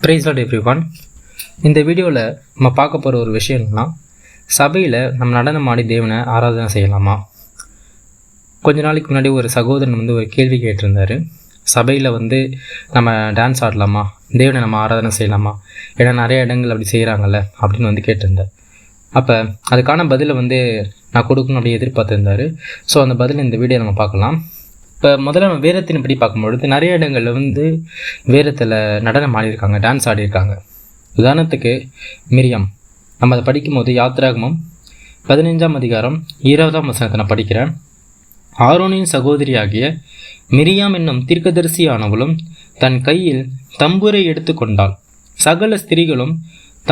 Price lot every one இந்த வீடியோவில் நம்ம பார்க்க போகிற ஒரு விஷயம் என்னென்னா சபையில் நம்ம நடனம் ஆடி தேவனை ஆராதனை செய்யலாமா? கொஞ்ச நாளைக்கு முன்னாடி ஒரு சகோதரன் வந்து ஒரு கேள்வி கேட்டிருந்தாரு. சபையில் வந்து நம்ம டான்ஸ் ஆடலாமா? தேவனை நம்ம ஆராதனை செய்யலாமா? ஏன்னா நிறைய இடங்கள் அப்படி செய்கிறாங்கல்ல அப்படின்னு வந்து கேட்டிருந்தார். அப்போ அதுக்கான பதிலை வந்து நான் கொடுக்கணும் அப்படி எதிர்பார்த்துருந்தாரு. ஸோ அந்த பதில் இந்த வீடியோ நம்ம பார்க்கலாம். இப்போ முதல்ல நம்ம வேதத்தின் படி பார்க்கும்பொழுது நிறைய இடங்களில் வந்து வேரத்தில் நடனம் ஆடியிருக்காங்க டான்ஸ் ஆடியிருக்காங்க. உதாரணத்துக்கு மிரியம். நம்ம அதை படிக்கும்போது யாத்ராகமம் பதினைஞ்சாம் அதிகாரம் இருபதாம் வசனத்தை நான் படிக்கிறேன். ஆரோனின் சகோதரியாகிய மிரியாம் என்னும் தீர்க்கதரிசியானவளும் தன் கையில் தம்புரை எடுத்துக்கொண்டாள் சகல ஸ்திரீகளும்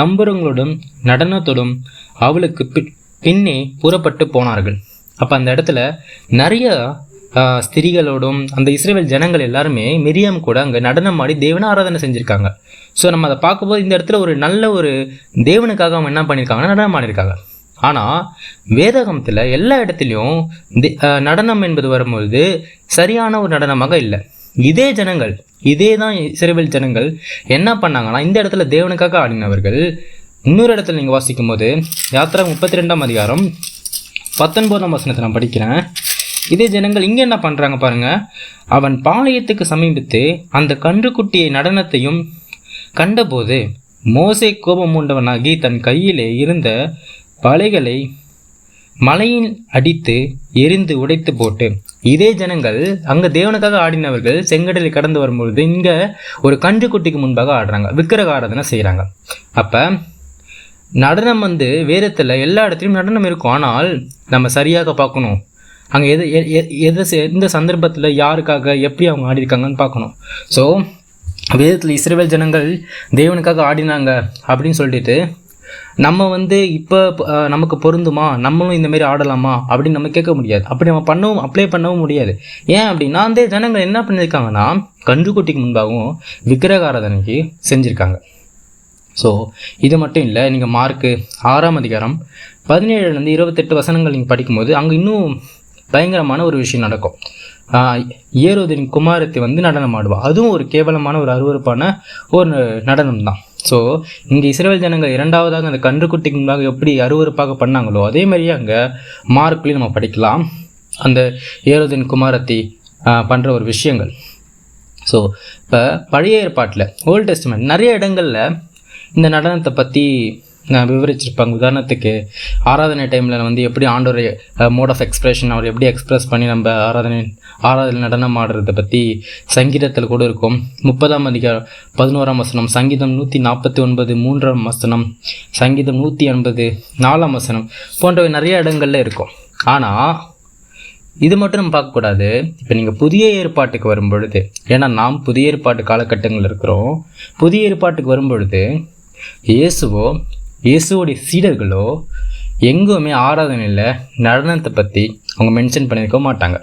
தம்புரங்களோடும் நடனத்தோடும் அவளுக்கு பின்னே புறப்பட்டு போனார்கள். அப்போ அந்த இடத்துல நிறைய ஸ்திரீகளோடும் அந்த இஸ்ரேல் ஜனங்கள் எல்லாருமே மிரியாம் கூட அங்கே நடனம் ஆடி தேவனை ஆராதனை செஞ்சுருக்காங்க. ஸோ நம்ம அதை பார்க்கும்போது இந்த இடத்துல ஒரு நல்ல ஒரு தேவனுக்காக அவங்க என்ன பண்ணியிருக்காங்கன்னா நடனம் ஆடிருக்காங்க. ஆனால் வேதகமத்தில் எல்லா இடத்துலையும் தே- நடனம் என்பது வரும்பொழுது சரியான ஒரு நடனமாக இல்லை. இதே ஜனங்கள் இதே தான் இஸ்ரேல் ஜனங்கள் என்ன பண்ணாங்கன்னா இந்த இடத்துல தேவனுக்காக ஆடினவர்கள் இன்னொரு இடத்துல நீங்கள் வாசிக்கும் போது யாத்திரா முப்பத்தி ரெண்டாம் அதிகாரம் பத்தொன்பதாம் வசனத்தை நான் படிக்கிறேன். இதே ஜனங்கள் இங்கே என்ன பண்ணுறாங்க பாருங்க. அவன் பாளையத்துக்கு சமீபித்து அந்த கன்றுக்குட்டியை நடனத்தையும் கண்டபோது மோசை கோபம் உண்டவனாகி தன் கையிலே இருந்த பலைகளை மலையில் அடித்து எரிந்து உடைத்து போட்டு. இதே ஜனங்கள் அங்க தேவனுக்காக ஆடினவர்கள் செங்கடலை கடந்து வரும்பொழுது இங்க ஒரு கன்றுக்குட்டிக்கு முன்பாக ஆடுறாங்க. விக்கிரக ஆராதனை செய்கிறாங்க அப்ப நடனம் வந்து வேதத்தில் எல்லா இடத்துலையும் நடனம் இருக்கும். ஆனால் நம்ம சரியாக பார்க்கணும். அங்கே எது எ- எ- எது எந்த சந்தர்ப்பத்தில் யாருக்காக எப்படி அவங்க ஆடிருக்காங்கன்னு பார்க்கணும். ஸோ வேதத்தில் இஸ்ரேல் ஜனங்கள் தேவனுக்காக ஆடினாங்க அப்படின்னு சொல்லிட்டு நம்ம வந்து இப்போ நமக்கு பொருந்துமா? நம்மளும் இந்தமாரி ஆடலாமா? அப்படின்னு நம்ம கேட்க முடியாது. அப்படி நம்ம பண்ணவும் அப்ளை பண்ணவும் முடியாது. ஏன் அப்படின்னா அந்த ஜனங்கள் என்ன பண்ணியிருக்காங்கன்னா கன்றுக்குட்டிக்கு முன்பாகவும் விக்கிரகாராதனைக்கு செஞ்சுருக்காங்க. ஸோ இது மட்டும் இல்லை நீங்கள் மார்க்கு ஆறாம் அதிகாரம் பதினேழுலேருந்து இருபத்தெட்டு வசனங்கள் நீங்கள் படிக்கும்போது அங்கே இன்னும் பயங்கரமான ஒரு விஷயம் நடக்கும். ஆஹ் ஏரோதின் குமாரத்தை வந்து நடனம் ஆடுவா. அதுவும் ஒரு கேவலமான ஒரு அருவருப்பான ஒரு நடனம் தான். ஸோ இங்கே இஸ்ரேல் ஜனங்கள் இரண்டாவதாக அந்த கன்றுக்குட்டிக்கு முன்பாக எப்படி அருவருப்பாக பண்ணாங்களோ அதே மாதிரியே அங்கே மார்க்லேயும் நம்ம படிக்கலாம். அந்த ஏரோதின் குமாரத்தி பண்ணுற ஒரு விஷயங்கள். ஸோ இப்போ பழைய ஏற்பாட்டில் ஓல்ட் டெஸ்ட்மெண்ட் நிறைய இடங்களில் இந்த நடனத்தை பற்றி விவரிச்சிருப்பாங்க உதாரணத்துக்கு ஆராதனை டைமில் வந்து எப்படி ஆண்டோரை மோட் ஆஃப் எக்ஸ்பிரஷன் அவர் எப்படி எக்ஸ்பிரஸ் பண்ணி நம்ம ஆராதனை ஆராதனை நடனம் ஆடுறத பற்றி சங்கீதத்தில் கூட இருக்கும். முப்பதாம் அதிகாரம் பதினோராம் வசனம் சங்கீதம் நூற்றி நாற்பத்தி ஒன்பது மூன்றாம் வசனம் சங்கீதம் நூற்றி எண்பது நாலாம் வசனம் போன்றவை நிறைய இடங்களில் இருக்கும். ஆனால் இது மட்டும் நம்ம பார்க்கக்கூடாது இப்போ நீங்கள் புதிய ஏற்பாட்டுக்கு வரும்பொழுது ஏன்னா நாம் புதிய ஏற்பாட்டு காலகட்டங்கள் இருக்கிறோம். புதிய ஏற்பாட்டுக்கு வரும்பொழுது இயேசுவோ இயேசுவோடைய சீடர்களோ எங்குமே ஆராதனையில் நடனத்தை பற்றி அவங்க மென்ஷன் பண்ணியிருக்க மாட்டாங்க.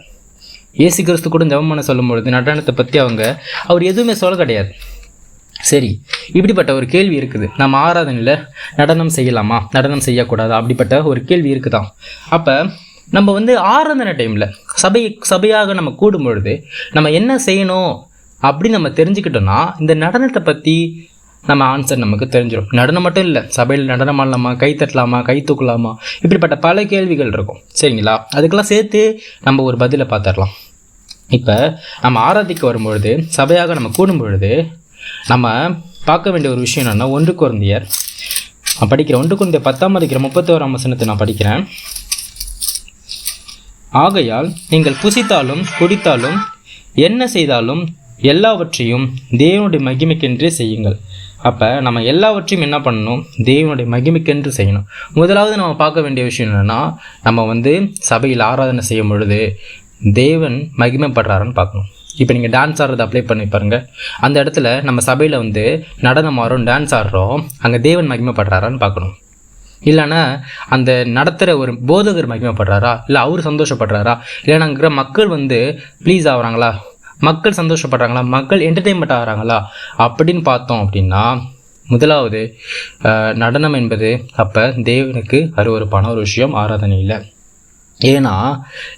இயேசு கிறிஸ்து கூட ஜெபம் பண்ண சொல்லும்பொழுது நடனத்தை பற்றி அவங்க அவர் எதுவுமே சொல்ல கிடையாது. சரி இப்படிப்பட்ட ஒரு கேள்வி இருக்குது. நம்ம ஆராதனையில் நடனம் செய்யலாமா? நடனம் செய்யக்கூடாதா? அப்படிப்பட்ட ஒரு கேள்வி இருக்குதான் அப்போ நம்ம வந்து ஆராதனை டைமில் சபை சபையாக நம்ம கூடும் பொழுது நம்ம என்ன செய்யணும்? அப்படின்னு நம்ம தெரிஞ்சுக்கிட்டோம்னா இந்த நடனத்தை பற்றி நம்ம ஆன்சர் நமக்கு தெரிஞ்சிடும் நடனம் மட்டும் இல்லை சபையில் நடனம் ஆடலாமா கை தட்டலாமா கை தூக்கலாமா இப்படிப்பட்ட பல கேள்விகள் இருக்கும். சரிங்களா? அதுக்கெல்லாம் சேர்த்து நம்ம ஒரு பதிலை பார்த்துடலாம். இப்போ நம்ம ஆராதிக்க வரும்பொழுது சபையாக நம்ம கூடும் பொழுது நம்ம பார்க்க வேண்டிய ஒரு விஷயம் என்னென்னா ஒன்று குழந்தையர் நான் படிக்கிறேன் ஒன்று குழந்தைய பத்தாம் அதிக்கிற முப்பத்தோராம் வசனத்தை நான் படிக்கிறேன். ஆகையால் நீங்கள் புசித்தாலும் குடித்தாலும் என்ன செய்தாலும் எல்லாவற்றையும் தேவனுடைய மகிமைக்கென்றே செய்யுங்கள். அப்போ நம்ம எல்லாவற்றையும் என்ன பண்ணணும்? தேவனுடைய மகிமைக்கென்று செய்யணும். முதலாவது நம்ம பார்க்க வேண்டிய விஷயம் என்னென்னா நம்ம வந்து சபையில் ஆராதனை செய்யும் பொழுது தேவன் மகிமைப்படுறாருன்னு பார்க்கணும். இப்போ நீங்கள் டான்ஸ் ஆடுறதை அப்ளை பண்ணி பாருங்கள் அந்த இடத்துல நம்ம சபையில் வந்து நடனம் ஆடுறோம் டான்ஸ் ஆடுறோம் அங்கே தேவன் மகிமைப்படுறாரான்னு பார்க்கணும். இல்லைன்னா அந்த நடத்துகிற ஒரு போதகர் மகிமைப்படுறாரா? இல்லை அவர் சந்தோஷப்படுறாரா? இல்லைன்னா அங்கே இருக்கிற மக்கள் வந்து ப்ளீஸ் ஆகுறாங்களா? மக்கள் சந்தோஷப்படுறாங்களா? மக்கள் என்டர்டெயின்மெண்ட் ஆகிறாங்களா? அப்படின்னு பார்த்தோம் அப்படின்னா முதலாவது நடனம் என்பது அப்போ தேவனுக்கு அருவருப்பான ஒரு விஷயம் ஆராதனையில். ஏன்னா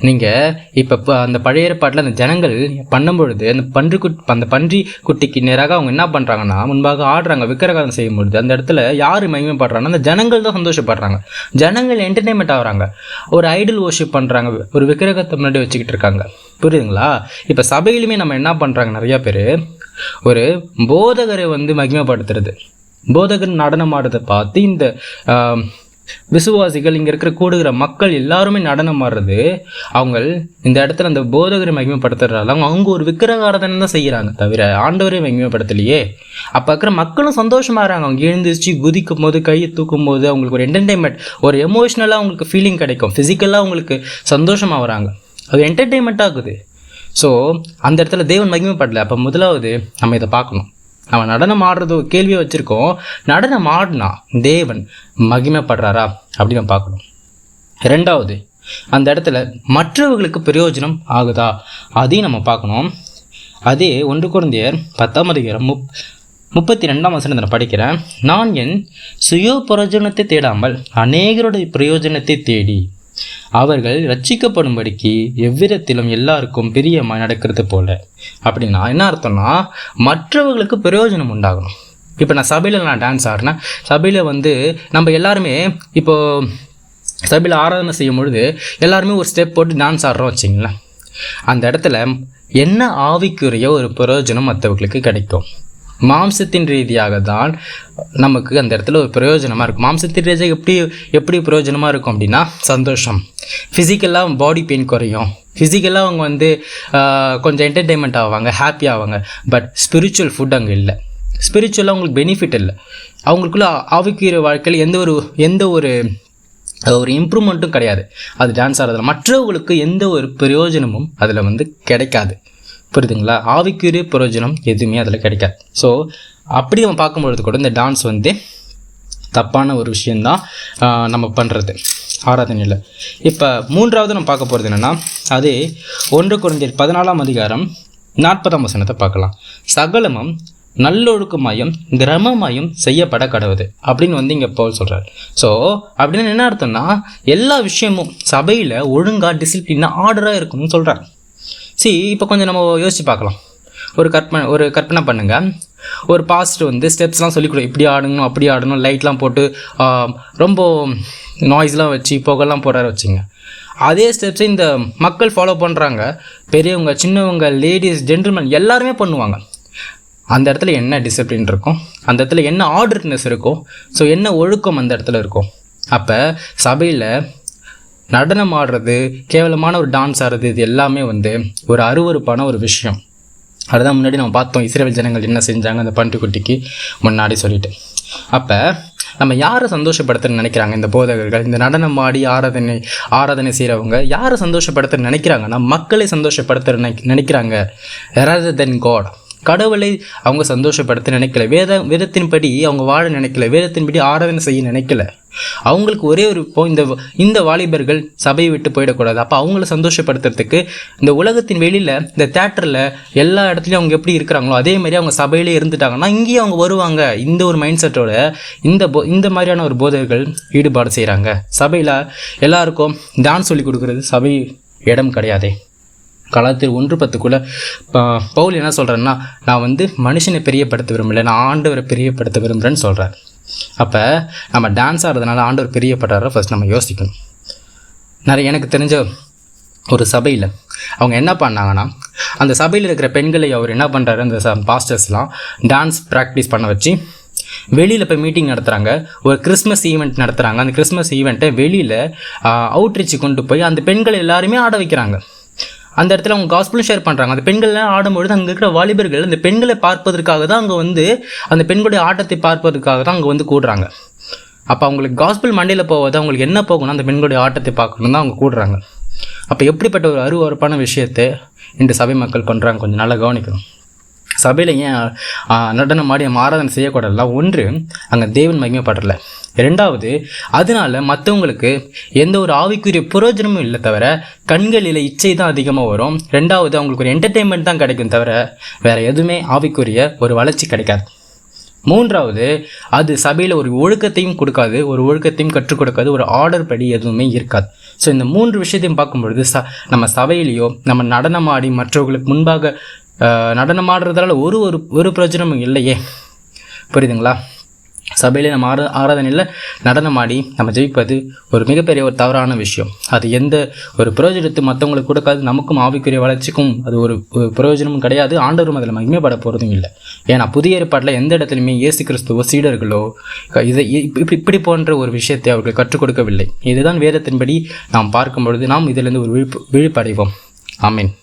நீங்கள் இப்போ அந்த பழைய ஏற்பாட்டில் அந்த ஜனங்கள் பண்ணும்பொழுது அந்த பன்றி குட் அந்த பன்றி குட்டிக்கு நேராக அவங்க என்ன பண்ணுறாங்கன்னா முன்பாக ஆடுறாங்க விக்கிரகாரம் செய்யும் பொழுது அந்த இடத்துல யார் மகிமைப்படுறாங்கன்னா அந்த ஜனங்கள் தான் சந்தோஷப்படுறாங்க. ஜனங்கள் என்டர்டைன்மெண்ட் ஆகிறாங்க. ஒரு ஐடல் ஓஷிப் பண்ணுறாங்க ஒரு விக்கிரகத்தை முன்னாடி வச்சுக்கிட்டு இருக்காங்க. புரியுதுங்களா? இப்போ சபையிலுமே நம்ம என்ன பண்ணுறாங்க நிறையா பேர் ஒரு போதகரை வந்து மகிமைப்படுத்துறது. போதகர் நடனம் ஆடுறதை பார்த்து இந்த விசுவாசிகள் இங்கே இருக்கிற கூடுகிற மக்கள் எல்லாருமே நடனம் ஆடுறது அவங்க இந்த இடத்துல அந்த போதகரை மகிமைப்படுத்துறாங்க அவங்க அவங்க ஒரு விக்கிரகாரதனை தான் செய்கிறாங்க தவிர ஆண்டவரை மகிமைப்படுத்தலையே. அப்போ இருக்கிற மக்களும் சந்தோஷமாகறாங்க அவங்க எழுந்திரிச்சு குதிக்கும் போது கையை தூக்கும் போது அவங்களுக்கு ஒரு என்டர்டைன்மெண்ட் ஒரு எமோஷ்னலாக அவங்களுக்கு ஃபீலிங் கிடைக்கும். ஃபிசிக்கலாக அவங்களுக்கு சந்தோஷமாக வராங்க. அது என்டர்டெயின்மெண்ட் ஆகுது. ஸோ அந்த இடத்துல தேவன் மகிமைப்படலை. அப்போ முதலாவது நம்ம இதை பார்க்கணும். அவன் நடனம் ஆடுறது கேள்வியை வச்சுருக்கோம். நடனம் ஆடினா தேவன் மகிமைப்படுறாரா? அப்படின்னு நம்ம பார்க்கணும். ரெண்டாவது அந்த இடத்துல மற்றவர்களுக்கு பிரயோஜனம் ஆகுதா? அதையும் நம்ம பார்க்கணும். அதே ஒன்று குழந்தையர் பத்தாம் அதிகாரம் முப் முப்பத்தி ரெண்டாம் வசனத்தை நான் படிக்கிறேன். நான் என் சுய பிரயோஜனத்தை தேடாமல் அநேகருடைய பிரயோஜனத்தை தேடி அவர்கள் ரட்சிக்கப்படும்படிக்கு எவ்விதத்திலும் எல்லாருக்கும் பிரியமாக நடக்கிறது போல. அப்படின்னா என்ன அர்த்தம்னா மற்றவர்களுக்கு பிரயோஜனம் உண்டாகணும். இப்போ நான் சபையில் நான் டான்ஸ் ஆடினேன் சபையில் வந்து நம்ம எல்லாருமே இப்போ சபையில் ஆராதனை செய்யும் பொழுது எல்லாருமே ஒரு ஸ்டெப் போட்டு டான்ஸ் ஆடுறோம் வச்சிங்களேன். அந்த இடத்துல என்ன ஆவிக்குரிய ஒரு பிரயோஜனம் மற்றவர்களுக்கு கிடைக்கும். மாம்சத்தின் ரீதியாக தான் நமக்கு அந்த இடத்துல ஒரு பிரயோஜனமாக இருக்கும். மாம்சத்தின் ரீதியாக எப்படி எப்படி பிரயோஜனமாக இருக்கும் அப்படின்னா சந்தோஷம். ஃபிசிக்கலாக பாடி பெயின் குறையும். ஃபிசிக்கலாக அவங்க வந்து கொஞ்சம் என்டர்டெயின்மெண்ட் ஆவாங்க ஹாப்பி ஆவாங்க. பட் ஸ்பிரிச்சுவல் ஃபுட் அங்கே இல்லை. ஸ்பிரிச்சுவலாக அவங்களுக்கு பெனிஃபிட் இல்லை. அவங்களுக்குள்ள ஆவிக்குரிய வாழ்க்கையில் எந்த ஒரு எந்த ஒரு ஒரு இம்ப்ரூவ்மெண்ட்டும் கிடையாது. அது டான்ஸ் ஆடுறதுல. மற்றவங்களுக்கு எந்த ஒரு பிரயோஜனமும் அதில் வந்து கிடைக்காது. புரியுதுங்களா? ஆவிக்குரிய பிரயோஜனம் எதுவுமே அதில் கிடைக்காது. ஸோ அப்படி நம்ம பார்க்கும்பொழுது கூட இந்த டான்ஸ் வந்து தப்பான ஒரு விஷயந்தான் நம்ம பண்ணுறது ஆராதனையில். இப்போ மூன்றாவது நம்ம பார்க்க போகிறது என்னென்னா அது ஒன்று குறைந்த பதினாலாம் அதிகாரம் நாற்பதாம் வசனத்தை பார்க்கலாம். சகலமும் நல்லொழுக்கமாயும் கிரமமாயும் செய்யப்பட கடவுது. அப்படின்னு வந்து இங்கே போல் சொல்கிறார் ஸோ அப்படின்னு என்ன அர்த்தம்னா எல்லா விஷயமும் சபையில் ஒழுங்காக டிசிப்ளினாக ஆர்டராக இருக்கணும்னு சொல்கிறார் சரி இப்போ கொஞ்சம் நம்ம யோசிச்சு பார்க்கலாம். ஒரு கற்பனை ஒரு கற்பனை பண்ணுங்கள் ஒரு பாஸ்ட் வந்து ஸ்டெப்ஸ்லாம் சொல்லிக் கொடு. இப்படி ஆடணும் அப்படி ஆடணும் லைட்லாம் போட்டு ரொம்ப நாய்ஸ்லாம் வச்சு புகைலாம் போடுற வச்சுங்க. அதே ஸ்டெப்ஸை இந்த மக்கள் ஃபாலோ பண்ணுறாங்க பெரியவங்க சின்னவங்க லேடிஸ் ஜென்டில்மேன் எல்லாருமே பண்ணுவாங்க. அந்த இடத்துல என்ன டிசிப்ளின் இருக்கும்? அந்த இடத்துல என்ன ஆர்டர்னஸ் இருக்கும்? ஸோ என்ன ஒழுக்கம் அந்த இடத்துல இருக்கும்? அப்போ சபையில் நடனம் ஆடுறது கேவலமான ஒரு டான்ஸ் ஆடுறது இது எல்லாமே வந்து ஒரு அருவருப்பான ஒரு விஷயம். அதுதான் முன்னாடி நம்ம பார்த்தோம் இஸ்ரேல் ஜனங்கள் என்ன செஞ்சாங்க அந்த பன்றிக்குட்டிக்கு முன்னாடி சொல்லிட்டு. அப்போ நம்ம யாரை சந்தோஷப்படுத்துன்னு நினைக்கிறாங்க? இந்த போதகர்கள் இந்த நடனம் ஆடி ஆராதனை ஆராதனை செய்கிறவங்க யாரை சந்தோஷப்படுத்துன்னு நினைக்கிறாங்கன்னா மக்களை சந்தோஷப்படுத்த நினைக்கிறாங்க. ரதர் தென் காட் கடவுளை அவங்க சந்தோஷப்படுத்த நினைக்கல. வேத வேதத்தின்படி அவங்க வாழ நினைக்கல. வேதத்தின்படி ஆராதனை செய்ய நினைக்கல. அவங்களுக்கு ஒரே ஒரு இப்போ இந்த இந்த வாலிபர்கள் சபையை விட்டு போயிடக்கூடாது. அப்போ அவங்கள சந்தோஷப்படுத்துறதுக்கு இந்த உலகத்தின் வெளியில் இந்த தேட்டரில் எல்லா இடத்துலையும் அவங்க எப்படி இருக்கிறாங்களோ அதே மாதிரி அவங்க சபையிலே இருந்துட்டாங்கன்னா இங்கேயும் அவங்க வருவாங்க. இந்த ஒரு மைண்ட் செட்டோட இந்த போ இந்த மாதிரியான ஒரு போதகர்கள் ஈடுபாடு செய்கிறாங்க சபையில் எல்லாருக்கும் டான்ஸ் சொல்லி கொடுக்குறது சபை இடம் கிடையாதே. கலாத்திர ஒன்று பத்துக்குள்ளே பவுல் என்ன சொல்கிறேன்னா நான் வந்து மனுஷனை பெரியப்படுத்த விரும்பல நான் ஆண்டவரை பெரியப்படுத்த விரும்புகிறேன்னு சொல்கிறார் அப்போ நம்ம டான்ஸ் ஆடுறதுனால ஆண்டவர் பெரியப்படுறார? ஃபர்ஸ்ட் நம்ம யோசிக்கணும். நிறைய எனக்கு தெரிஞ்ச ஒரு சபையில் அவங்க என்ன பண்ணாங்கன்னா அந்த சபையில் இருக்கிற பெண்களை அவர் என்ன பண்ணுறாரு அந்த பாஸ்டர்ஸ்லாம் டான்ஸ் ப்ராக்டிஸ் பண்ண வச்சு வெளியில் போய் மீட்டிங் நடத்துகிறாங்க ஒரு கிறிஸ்மஸ் ஈவெண்ட் நடத்துகிறாங்க அந்த கிறிஸ்மஸ் ஈவெண்ட்டை வெளியில் அவுட்ரீச் கொண்டு போய் அந்த பெண்கள் எல்லாருமே ஆட வைக்கிறாங்க. அந்த இடத்துல அவங்க காஸ்பிளும் ஷேர் பண்ணுறாங்க அந்த பெண்கள்லாம் ஆடும்பொழுது அங்கே இருக்கிற வாலிபர்கள் அந்த பெண்களை பார்ப்பதற்காக தான் அங்கே வந்து அந்த பெண்களுடைய ஆட்டத்தை பார்ப்பதற்காக தான் அங்கே வந்து கூடுறாங்க. அப்போ அவங்களுக்கு காஸ்பிள் மண்டையில் போவது? அவங்களுக்கு என்ன போகணும்? அந்த பெண்களுடைய ஆட்டத்தை பார்க்கணும் தான் அவங்க கூடுறாங்க. அப்போ எப்படிப்பட்ட ஒரு அருவறுப்பான விஷயத்தை இந்த சபை மக்கள் பண்ணுறாங்க கொஞ்சம் நல்லா கவனிக்கணும். சபையில் ஏன் நடனம் ஆடி நம்ம ஆராதனை செய்யக்கூடாதுல ஒன்று அங்கே தேவன் மகிமைப்படல ரெண்டாவது அதனால மற்றவங்களுக்கு எந்த ஒரு ஆவிக்குரிய பிரயோஜனமும் இல்லை தவிர கண்களில் இச்சை தான் அதிகமாக வரும். ரெண்டாவது அவங்களுக்கு ஒரு என்டர்டெயின்மெண்ட் தான் கிடைக்கும் தவிர வேறு எதுவுமே ஆவிக்குரிய ஒரு வளர்ச்சி கிடைக்காது. மூன்றாவது அது சபையில் ஒரு ஒழுக்கத்தையும் கொடுக்காது. ஒரு ஒழுக்கத்தையும் கற்றுக் கொடுக்காது. ஒரு ஆர்டர் படி எதுவுமே இருக்காது. ஸோ இந்த மூன்று விஷயத்தையும் பார்க்கும்பொழுது ச நம்ம சபையிலையோ நம்ம நடனமாடி மற்றவர்களுக்கு முன்பாக நடனம் ஆடுறதால ஒரு ஒரு ஒரு பிரயோஜனமும் இல்லையே. புரியுதுங்களா? சபையில் நம்ம ஆரா ஆராதனையில் நடனம் ஆடி நம்ம ஜெயிப்பது ஒரு மிகப்பெரிய ஒரு தவறான விஷயம். அது எந்த ஒரு பிரயோஜனத்தை மற்றவங்களுக்கு கொடுக்காது நமக்கும் ஆவிக்குரிய வளர்ச்சிக்கும் அது ஒரு பிரயோஜனமும் கிடையாது. ஆண்டவரும் அதில் மகிமைப்பட போகிறதும் இல்லை. ஏன்னா புதிய ஏற்பாட்டில் எந்த இடத்துலையுமே இயேசு கிறிஸ்துவோ சீடர்களோ இதை இ- இப்படி இப்படி போன்ற ஒரு விஷயத்தை அவர்கள் கற்றுக் கொடுக்கவில்லை. இதுதான் வேதத்தின்படி நாம் பார்க்கும் பொழுது நாம் இதிலிருந்து ஒரு விழிப்பு விழிப்படைவோம். ஆமீன்.